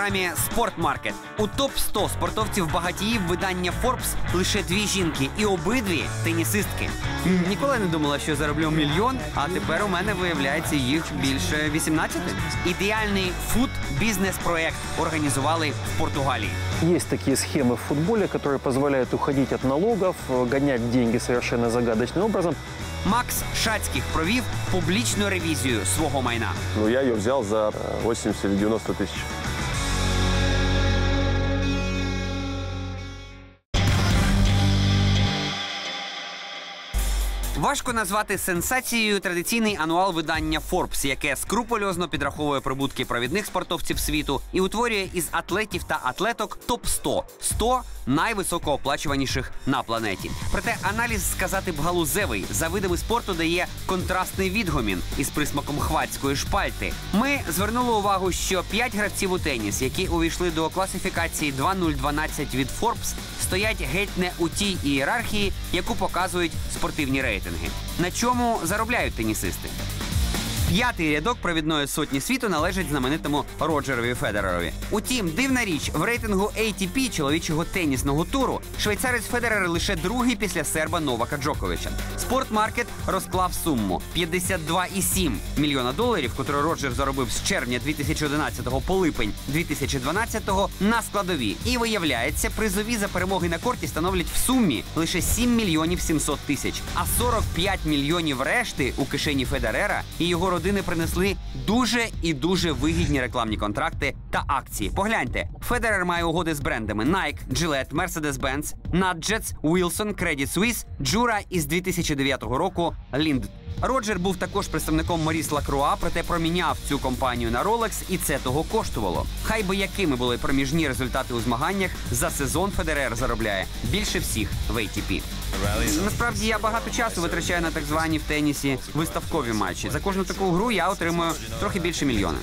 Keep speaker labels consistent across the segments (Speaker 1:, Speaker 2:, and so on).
Speaker 1: програмі Спортмаркет. У топ 100 спортовців багатіїв видання Forbes лише дві жінки, і обидві тенісистки. М, Ніколи не думала, що зароблю мільйон, а тепер у мене виявляється їх більше 18. Ідеальний фуд бізнес-проект організували в Португалії.
Speaker 2: Есть такие схемы в футболе, которые позволяют уходить от налогов, э, гонять деньги совершенно загадочным образом.
Speaker 1: Макс Шацьких провів публічну ревізію свого майна.
Speaker 3: Ну, я ее взял за э, 80 или 90 тысяч.
Speaker 1: Важко назвати сенсацією традиційний ануал видання Forbes, яке скрупульозно підраховує прибутки провідних спортовців світу і утворює із атлетів та атлеток топ 100 100 найвисокооплачуваніших на планеті. Проте аналіз сказати б галузевий за видами спорту дає контрастний відгомін із присмаком хвацької шпальти. Ми звернули увагу, що п'ять гравців у теніс, які увійшли до класифікації 2012 від Forbes, стоять геть не у тій ієрархії, яку показують спортивні рейтинги. На чому заробляють тенісисти? П'ятий рядок провідної сотні світу належить знаменитому Роджерові Федерерові. Утім, дивна річ в рейтингу ATP чоловічого тенісного туру швейцарець Федерер лише другий після серба Новака Джоковича. Спортмаркет розклав суму 52,7 мільйона доларів, котру Роджер заробив з червня 2011 по липень 2012 на складові. І виявляється, призові за перемоги на корті становлять в сумі лише 7 мільйонів 700 тисяч, а 45 мільйонів решти у кишені Федерера і його родини принесли дуже і дуже вигідні рекламні контракти та акції. Погляньте, Федерер має угоди з брендами Nike, Gillette, Mercedes-Benz, Nudgets, Wilson, Credit Suisse, Jura із 2009 року Lind. Роджер був також представником Моріс Лакруа, проте проміняв цю компанію на Rolex, і це того коштувало. Хай би якими були проміжні результати у змаганнях, за сезон Федерер заробляє більше всіх в ATP. Насправді я багато часу витрачаю на так звані в тенісі виставкові матчі. За кожну таку гру я отримую трохи більше мільйона.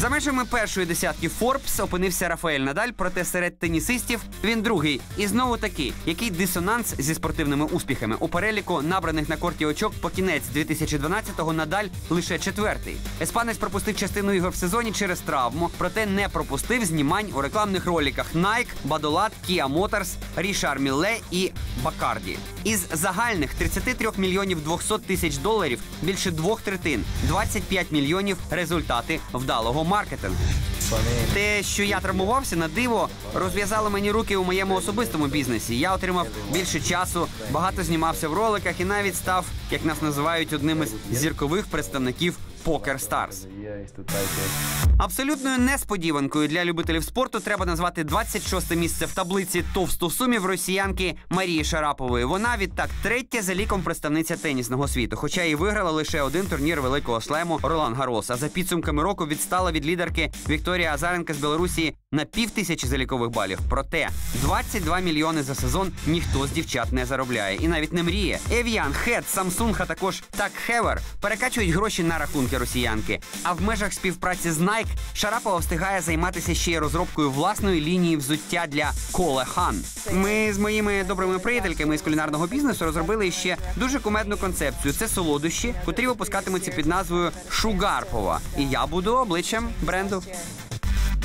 Speaker 1: За межами першої десятки Forbes опинився Рафаель Надаль, проте серед тенісистів він другий. І знову таки, який дисонанс зі спортивними успіхами у переліку набраних на корті очок по кінець 2012-го Надаль лише четвертий. Еспанець пропустив частину ігор в сезоні через травму, проте не пропустив знімань у рекламних роликах Nike, Badolat, Kia Motors, Richard Mille і Бакарді. Із загальних 33 мільйонів 200 тисяч доларів більше двох третин 25 мільйонів результати вдалого маркетингу. Те, що я травмувався на диво, розв'язало мені руки у моєму особистому бізнесі. Я отримав більше часу, багато знімався в роликах і навіть став, як нас називають, одним із зіркових представників Poker Stars. Абсолютною несподіванкою для любителів спорту треба назвати 26 місце в таблиці товстосумів росіянки Марії Шарапової. Вона відтак третя за ліком представниця тенісного світу, хоча і виграла лише один турнір великого шлему Ролан Гарос. А за підсумками року відстала від лідерки Вікторія Азаренка з Білорусі на пів тисячі залікових балів. Проте 22 мільйони за сезон ніхто з дівчат не заробляє і навіть не мріє. Evian, Head, Samsung, а також Так Хевер перекачують гроші на рахунки росіянки. А в межах співпраці з Nike Шарапова встигає займатися ще й розробкою власної лінії взуття для Коле Хан. Ми з моїми добрими приятельками з кулінарного бізнесу розробили ще дуже кумедну концепцію. Це солодощі, котрі випускатимуться під назвою Шугарпова. І я буду обличчям бренду.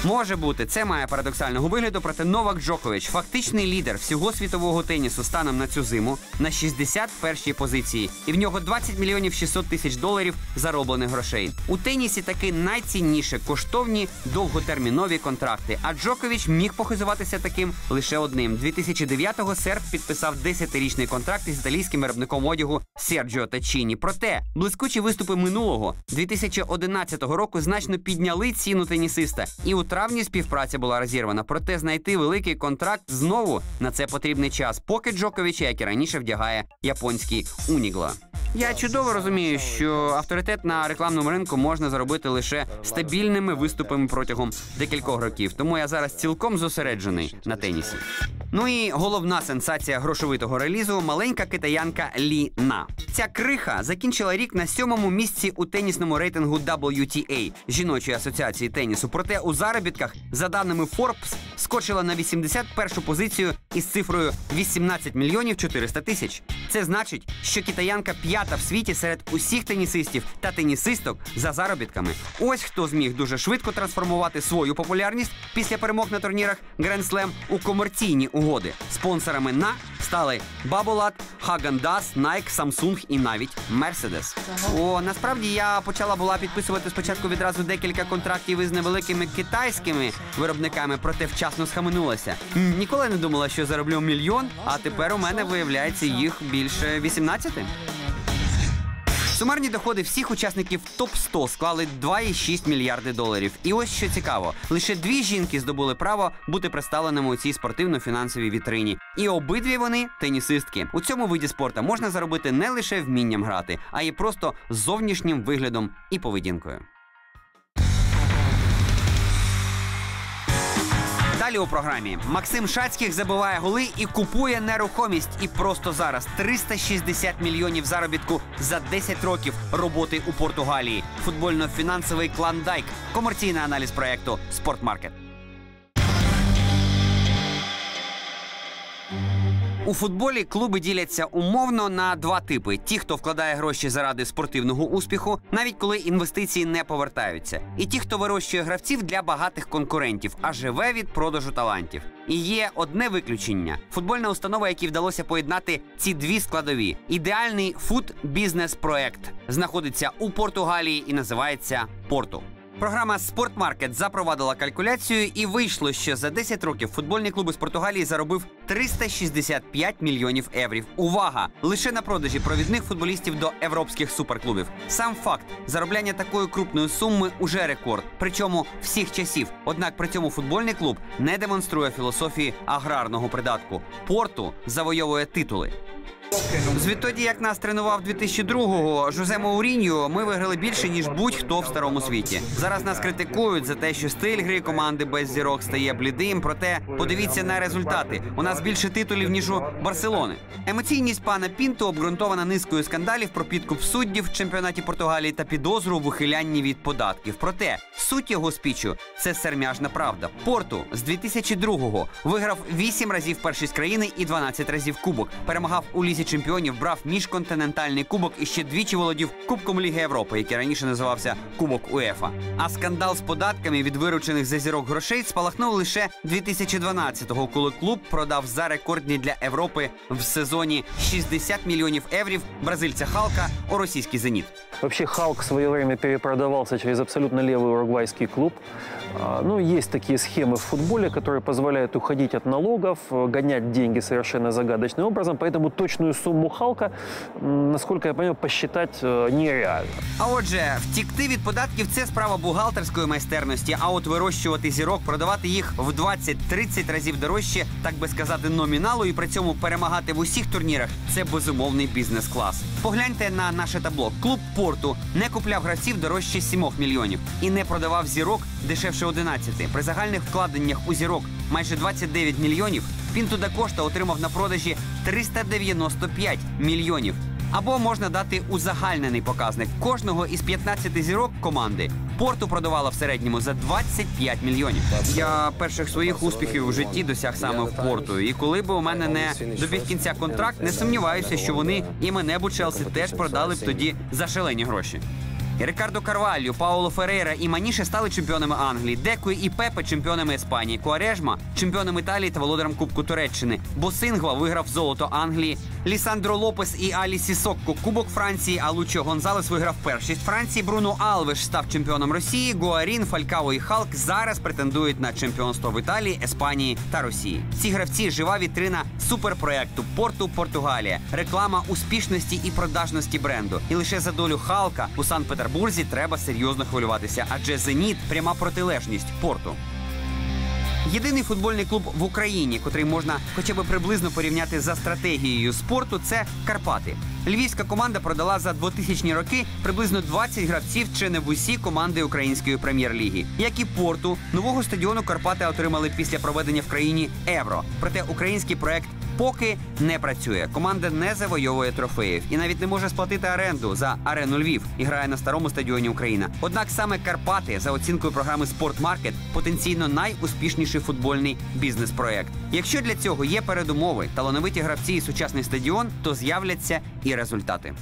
Speaker 1: Може бути, це має парадоксального вигляду, проте Новак Джокович, фактичний лідер всього світового тенісу станом на цю зиму на 61-й позиції, і в нього 20 мільйонів 600 тисяч доларів зароблених грошей. У тенісі таки найцінніше коштовні довготермінові контракти. А Джокович міг похизуватися таким лише одним. 2009-го серб підписав 10-річний контракт із італійським виробником одягу Серджіо Тачіні. Проте блискучі виступи минулого 2011 року значно підняли ціну тенісиста. І у травні співпраця була розірвана. Проте знайти великий контракт знову на це потрібний час, поки Джоковича, як і раніше, вдягає японський Унігла. Я чудово розумію, що авторитет на рекламному ринку можна заробити лише стабільними виступами протягом декількох років. Тому я зараз цілком зосереджений на тенісі. Ну і головна сенсація грошовитого релізу маленька китаянка Лі На. Ця криха закінчила рік на сьомому місці у тенісному рейтингу WTA жіночої асоціації тенісу. Проте у заробітках, за даними Forbes, скочила на 81-шу позицію із цифрою 18 мільйонів 400 тисяч. Це значить, що китаянка п'ята в світі серед усіх тенісистів та тенісисток за заробітками. Ось хто зміг дуже швидко трансформувати свою популярність після перемог на турнірах Grand Slam у комерційні угоди. Спонсорами на стали Hagen Dazs, Nike, Samsung і навіть Mercedes. О, насправді я почала була підписувати спочатку відразу декілька контрактів із невеликими китайськими виробниками, проте вчасно схаменулася. Ніколи не думала, що зароблю мільйон, а тепер у мене виявляється їх більше 18. Сумарні доходи всіх учасників топ 100 склали 2,6 мільярди доларів. І ось що цікаво: лише дві жінки здобули право бути представленими у цій спортивно-фінансовій вітрині. І обидві вони тенісистки. У цьому виді спорту можна заробити не лише вмінням грати, а й просто зовнішнім виглядом і поведінкою. Далі у програмі Максим Шацьких забиває голи і купує нерухомість. І просто зараз 360 мільйонів заробітку за 10 років роботи у Португалії. Футбольно-фінансовий клан Дайк, Комерційний аналіз проекту Спортмаркет. У футболі клуби діляться умовно на два типи: ті, хто вкладає гроші заради спортивного успіху, навіть коли інвестиції не повертаються, і ті, хто вирощує гравців для багатих конкурентів, а живе від продажу талантів. І є одне виключення: футбольна установа, якій вдалося поєднати ці дві складові. Ідеальний фуд-бізнес-проект знаходиться у Португалії і називається Порту. Програма Спортмаркет запровадила калькуляцію, і вийшло, що за 10 років футбольні клуби з Португалії заробив 365 мільйонів еврів. Увага! Лише на продажі провідних футболістів до європейських суперклубів. Сам факт заробляння такої крупної суми уже рекорд, причому всіх часів. Однак при цьому футбольний клуб не демонструє філософії аграрного придатку. Порту завойовує титули. Звідтоді, як нас тренував 2002-го Жозе Мауріньо, ми виграли більше ніж будь-хто в старому світі. Зараз нас критикують за те, що стиль гри команди без зірок стає блідим. Проте подивіться на результати. У нас більше титулів ніж у Барселони. Емоційність пана Пінто обґрунтована низкою скандалів про підкуп суддів в чемпіонаті Португалії та підозру в ухилянні від податків. Проте суть його спічу це сермяжна правда. Порту з 2002-го виграв 8 разів першість країни і 12 разів кубок. Перемагав у лізі чемпіонів, брав міжконтинентальний кубок і ще двічі володів Кубком Ліги Європи, який раніше називався Кубок УЕФА. А скандал з податками від виручених за зірок грошей спалахнув лише 2012-го, коли клуб продав за рекордні для Європи в сезоні 60 мільйонів еврів бразильця Халка у російський зеніт.
Speaker 2: Вообще Халк в свое время перепродавался через абсолютно левый уругвайский клуб. А, Ну, есть такие схемы в футболе, которые позволяют уходить от налогов, э, гонять деньги совершенно загадочным образом. Поэтому точную сумму Халка, м, насколько я понимаю, посчитать э, нереально.
Speaker 1: А отже, втікти від податків це справа бухгалтерської майстерності. А от вирощувати зірок, продавати їх в 20-30 разів дорожче, так би сказати, номіналу, і при цьому перемагати в усіх турнірах це безумовний бізнес-клас. Погляньте на наше табло. Клуб Порту не купляв гравців дорожче 7 мільйонів і не продавав зірок дешевше 11. При загальних вкладеннях у зірок майже 29 мільйонів. Пінту да Кошта отримав на продажі 395 мільйонів. Або можна дати узагальнений показник кожного із 15 зірок команди. Порту продавала в середньому за 25 мільйонів. Я перших своїх успіхів у житті досяг саме в порту. І коли б у мене не добіг кінця контракт, не сумніваюся, що вони і мене Челсі теж продали б тоді за шалені гроші. Рикардо Карвалью, Пауло Ферейра і Маніше стали чемпіонами Англії. Деко і Пепе чемпіонами Іспанії. Куарежма чемпіоном Італії та володарем Кубку Туреччини. Босингва виграв золото Англії. Лісандро Лопес і Алі Сісокко Кубок Франції. А Лучо Гонзалес виграв першість Франції. Бруно Алвеш став чемпіоном Росії. Гуарін, Фалькао і Халк зараз претендують на чемпіонство в Італії, Іспанії та Росії. Ці гравці жива вітрина суперпроекту Порту Португалія. Реклама успішності і продажності бренду. І лише за долю Халка у Санкт-Петербурзі треба серйозно хвилюватися, адже Зеніт пряма протилежність порту. Єдиний футбольний клуб в Україні, котрий можна хоча б приблизно порівняти за стратегією спорту, це Карпати. Львівська команда продала за 2000 роки приблизно 20 гравців чи не в усі команди української прем'єр-ліги. Як і порту, нового стадіону Карпати отримали після проведення в країні Евро. Проте український проект поки не працює. Команда не завойовує трофеїв і навіть не може сплатити оренду за арену Львів і грає на старому стадіоні Україна. Однак саме Карпати за оцінкою програми Спортмаркет потенційно найуспішніший футбольний бізнес-проект. Якщо для цього є передумови, талановиті гравці і сучасний стадіон, то з'являться і результати.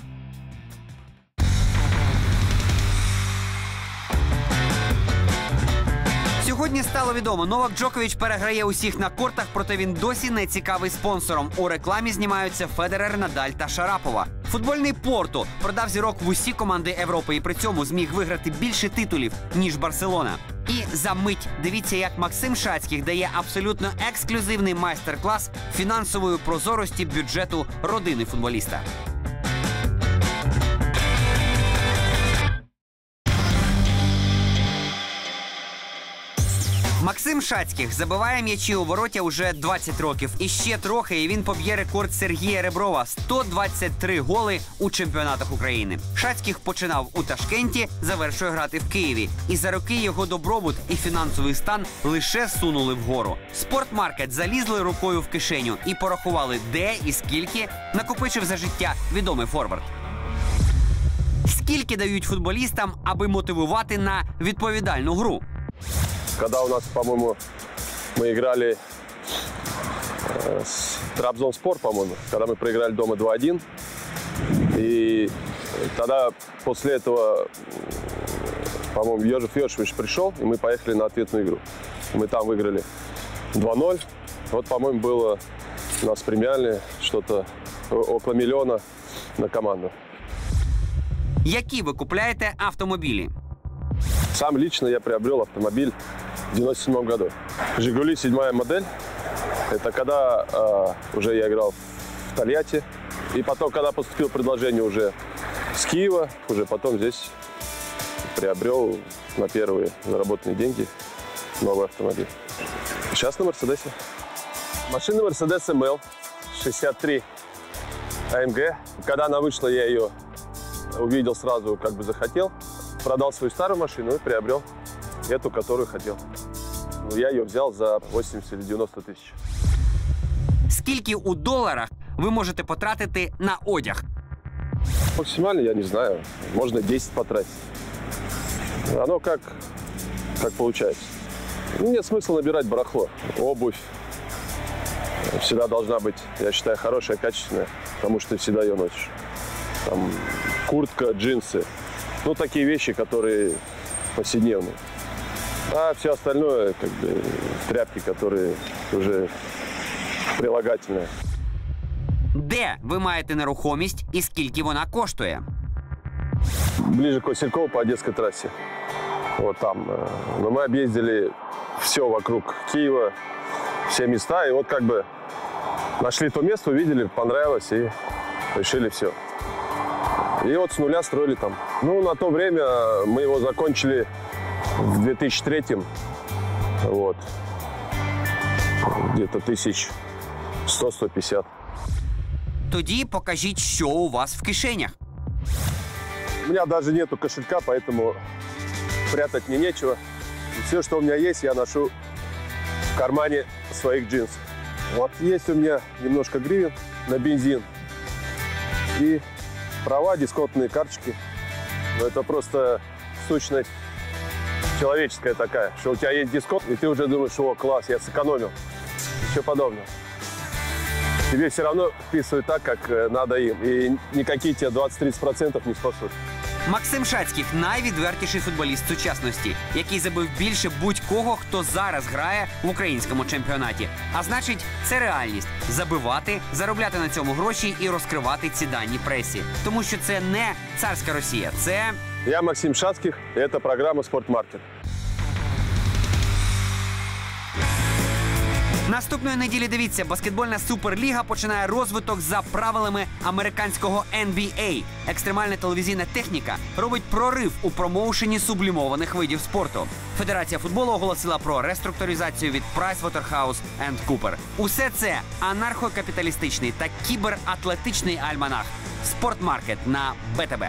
Speaker 1: Сьогодні стало відомо, Новак Джокович переграє усіх на кортах, проте він досі не цікавий спонсором. У рекламі знімаються Федерер, Надаль та Шарапова. Футбольний Порту продав зірок в усі команди Європи і при цьому зміг виграти більше титулів ніж Барселона. І за мить дивіться, як Максим Шацьких дає абсолютно ексклюзивний майстер-клас фінансової прозорості бюджету родини футболіста. Максим Шацьких забиває м'ячі у вороття уже 20 років. І ще трохи, і він поб'є рекорд Сергія Реброва 123 голи у чемпіонатах України. Шацьких починав у Ташкенті, завершує грати в Києві. І за роки його добробут і фінансовий стан лише сунули вгору. Спортмаркет залізли рукою в кишеню і порахували, де і скільки накопичив за життя відомий форвард. Скільки дають футболістам, аби мотивувати на відповідальну гру?
Speaker 3: Когда у нас, по-моему, мы играли э, с Трабзонспор, по-моему, когда мы проиграли дома 2-1. И тогда после этого, м, по-моему, Ежев Йошевич пришел, и мы поехали на ответную игру. Мы там выиграли 2-0. Вот, по-моему, было у нас премиальное что-то о- около миллиона на команду.
Speaker 1: Які ви купляєте автомобілі?
Speaker 3: Сам лично я приобрел автомобиль в 97 году. «Жигули» седьмая модель. Это когда э, уже я играл в Тольятти. И потом, когда поступило предложение уже с Киева, уже потом здесь приобрел на первые заработанные деньги новый автомобиль. Сейчас на Мерседесе. Машина Mercedes ML 63 AMG. Когда она вышла, я ее увидел сразу, как бы захотел. Продал свою старую машину и приобрел эту, которую хотел. Ну, Я ее взял за 80 или 90 тысяч.
Speaker 1: Скільки у доларах ви можете потратити на одяг?
Speaker 3: Максимально, я не знаю, можно 10 потратить. Оно как, как получается. Ну, Нет смысла набирать барахло. Обувь всегда должна быть, я считаю, хорошая, качественная, потому что ты всегда ее носишь. Там куртка, джинсы. Ну, такие вещи, которые повседневные. А все остальное, как бы, тряпки, которые уже прилагательные.
Speaker 1: Де ви маєте нерухомість і скільки вона коштує?
Speaker 3: ближе к Василькову по Одесской трассе. Вот там. э, Но мы объездили все вокруг Киева, все места. И вот как бы нашли то место, увидели, понравилось и решили все. И вот с нуля строили там. Ну, на то время мы его закончили в 2003 Вот. Где-то тысяч 100-150.
Speaker 1: Тоді покажіть, що у вас в кишенях.
Speaker 3: У меня даже нету кошелька, поэтому прятать мне нечего. Все, что у меня есть, я ношу в кармане своих джинсов. Вот есть у меня немножко гривен на бензин и права, дисконтные карточки. Но это просто сущность человеческая такая, что у тебя есть дисконт, и ты уже думаешь, о, класс, я сэкономил. Ничего подобного. Тебе все равно вписывают так, как э, надо им. И никакие тебе 20-30% не спасут.
Speaker 1: Максим Шацьких найвідвертіший футболіст сучасності, який забив більше будь-кого, хто зараз грає в українському чемпіонаті. А значить, це реальність забивати, заробляти на цьому гроші і розкривати ці дані пресі. Тому що це не царська Росія, це
Speaker 3: Я Максим Шацьких. і Це програма «Спортмаркет».
Speaker 1: Наступної неділі дивіться, баскетбольна суперліга починає розвиток за правилами американського NBA. Екстремальна телевізійна техніка робить прорив у промоушені сублімованих видів спорту. Федерація футболу оголосила про реструктуризацію від PricewaterhouseCoopers. Усе це анархокапіталістичний та кібератлетичний альманах. Спортмаркет на БТБ.